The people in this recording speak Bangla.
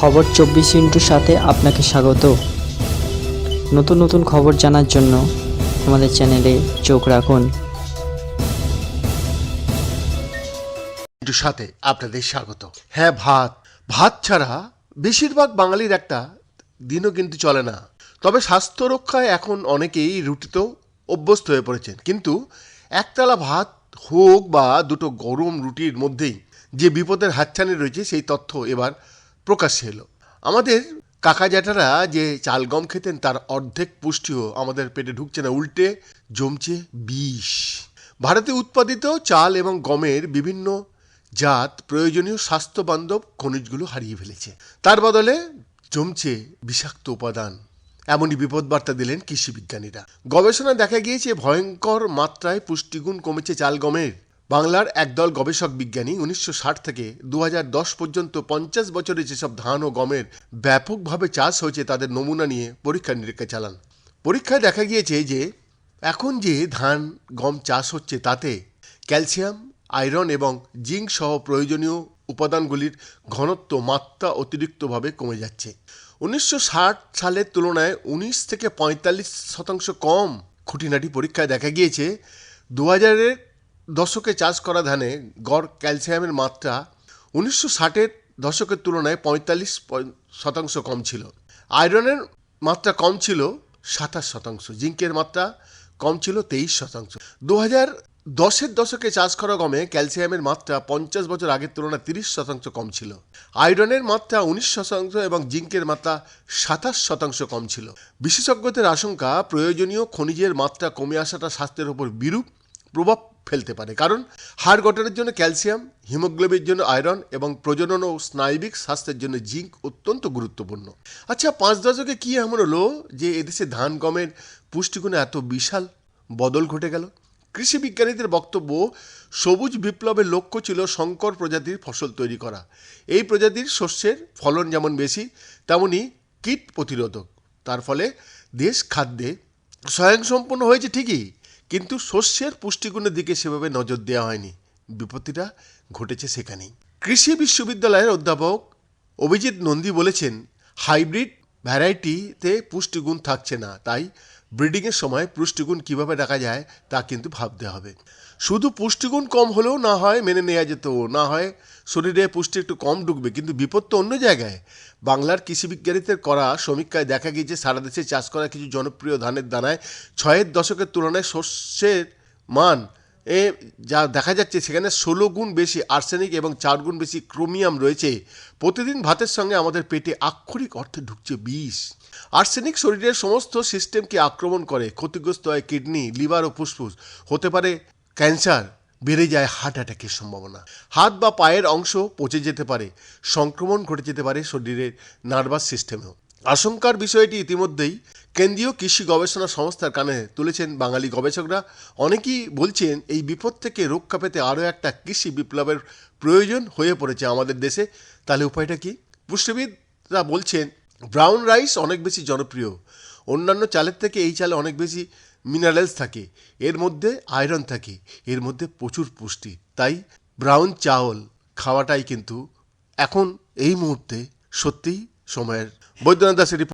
খবর চব্বিশ ইন্টুর সাথে আপনাকে স্বাগত। নতুন নতুন খবর জানার জন্য আমাদের চ্যানেলে চোখ রাখুন। সাথে আপনাদের স্বাগত। হ্যাঁ ভাত। ভাত ছাড়া বেশিরভাগ বাঙালির একটা দিনও কিন্তু চলে না। তবে স্বাস্থ্য রক্ষায় এখন অনেকেই রুটিতেও অভ্যস্ত হয়ে পড়েছেন। কিন্তু একতলা ভাত হোক বা দুটো গরম রুটির মধ্যেই যে বিপদের হাতছানি রয়েছে, সেই তথ্য এবার প্রকাশ্যে এলো। আমাদের কাকা জ্যাঠারা যে চাল গম খেতেন, তার অর্ধেক পুষ্টিও আমাদের পেটে ঢুকছে না, উল্টে জমছে বিষ। ভারতে উৎপাদিত চাল এবং গমের বিভিন্ন জাত প্রয়োজনীয় স্বাস্থ্য বান্ধব খনিজগুলো হারিয়ে ফেলেছে। তার বদলে জমছে বিষাক্ত উপাদান। এমনই বিপদ বার্তা দিলেন কৃষি বিজ্ঞানীরা। গবেষণা দেখা গিয়েছে, ভয়ঙ্কর মাত্রায় পুষ্টিগুণ কমেছে চাল গমের। বাংলার একদল গবেষক বিজ্ঞানী উনিশশো ষাট থেকে দু হাজার দশ পর্যন্ত পঞ্চাশ বছরে যেসব ধান ও গমের ব্যাপকভাবে চাষ হয়েছে, তাদের নমুনা নিয়ে পরীক্ষা নিরীক্ষা চালান। পরীক্ষায় দেখা গিয়েছে যে, এখন যে ধান, গম চাষ হচ্ছে, তাতে ক্যালসিয়াম, আয়রন এবং জিঙ্ক সহ প্রয়োজনীয় উপাদানগুলির ঘনত্ব মাত্রা অতিরিক্তভাবে কমে যাচ্ছে। উনিশশো ষাট সালের তুলনায় উনিশ থেকে পঁয়তাল্লিশ শতাংশ কম খুঁটিনাটি পরীক্ষায় দেখা গিয়েছে। দু হাজারের দশকে চাষ করা ধানে গড় ক্যালসিয়ামের মাত্রা উনিশশো ষাটের দশকের তুলনায় পঁয়তাল্লিশ শতাংশ কম ছিল। আয়রনের মাত্রা কম ছিল সাতাশ শতাংশ, জিঙ্কের মাত্রা কম ছিল তেইশ শতাংশ। দু হাজার দশের দশকে চাষ করা গমে ক্যালসিয়ামের মাত্রা পঞ্চাশ বছর আগের তুলনায় তিরিশ শতাংশ কম ছিল। আয়রনের মাত্রা উনিশ শতাংশ এবং জিঙ্কের মাত্রা সাতাশ শতাংশ কম ছিল। বিশেষজ্ঞদের আশঙ্কা, প্রয়োজনীয় খনিজের মাত্রা কমে আসাটা স্বাস্থ্যের ওপর বিরূপ। প্রভাব ফেলতে পারে। কারণ হাড় গঠনের জন্য ক্যালসিয়াম হিমোগ্লোবিনের জন্য আয়রন এবং প্রজনন ও স্নায়বিক স্বাস্থ্যের জন্য জিঙ্ক অত্যন্ত গুরুত্বপূর্ণ। আচ্ছা পাঁচ দশকে কি এমন হলো যে এদেশে ধান গমের পুষ্টিগুণে এত বিশাল বদল ঘটে গেল? কৃষি বিজ্ঞানীদের বক্তব্য, সবুজ বিপ্লবের লক্ষ্য ছিল সংকর প্রজাতির ফসল তৈরি করা। এই প্রজাতির শস্যের ফলন যেমন বেশি, তেমনি কীট প্রতিরোধক। তার ফলে দেশ খাদ্যে স্বয়ংসম্পন্ন হয়েছে ঠিকই। কিন্তু শস্যের পুষ্টিগুণের দিকে সেভাবে নজর দেওয়া হয়নি। বিপত্তিটা ঘটেছে সেখানেই। কৃষি বিশ্ববিদ্যালয়ের অধ্যাপক অভিজিৎ নন্দী বলেছেন, হাইব্রিড ভ্যারাইটিতে পুষ্টিগুণ থাকছে না, তাই ব্রিডিংয়ের সময় পুষ্টিগুণ কীভাবে রাখা যায় তা কিন্তু ভাবতে হবে। শুধু পুষ্টিগুণ কম হলেও না হয় মেনে নেওয়া যেত, না হয় শরীরে পুষ্টি একটু কম ঢুকবে। কিন্তু বিপদ তো অন্য জায়গায়। বাংলার কৃষিবিজ্ঞানীদের করা সমীক্ষায় দেখা গিয়েছে, সারা দেশে চাষ করা কিছু জনপ্রিয় ধানের দানায় ছয়ের দশকের তুলনায় শস্যের মান এ যা দেখা যাচ্ছে সেখানে ষোলো গুণ বেশি আর্সেনিক এবং চার গুণ বেশি ক্রোমিয়াম রয়েছে। প্রতিদিন ভাতের সঙ্গে আমাদের পেটে আক্ষরিক অর্থে ঢুকছে বিষ। আর্সেনিক শরীরের সমস্ত সিস্টেমকে আক্রমণ করে। ক্ষতিগ্রস্ত হয় কিডনি, লিভার ও ফুসফুস। হতে পারে ক্যান্সার, বেড়ে যায় হার্ট অ্যাটাকের সম্ভাবনা। হাত বা পায়ের অংশ পচে যেতে পারে। সংক্রমণ ঘটে যেতে পারে শরীরের নার্ভাস সিস্টেমেও। আশঙ্কার বিষয়টি ইতিমধ্যেই কেন্দ্রীয় কৃষি গবেষণা সংস্থার কানে তুলেছেন বাঙালি গবেষকরা। অনেকেই বলছেন, এই বিপদ থেকে রক্ষা পেতে আরও একটা কৃষি বিপ্লবের প্রয়োজন হয়ে পড়েছে আমাদের দেশে। তাহলে উপায়টা কি? পুষ্টিবিদরা বলছেন, ব্রাউন রাইস অনেক বেশি জনপ্রিয়। অন্যান্য চালের থেকে এই চালে অনেক বেশি মিনারেলস থাকে। এর মধ্যে আয়রন থাকে। এর মধ্যে প্রচুর পুষ্টি। তাই ব্রাউন চাউল খাওয়াটাই কিন্তু এখন এই মুহূর্তে সত্যিই Sommer. Boy durante a série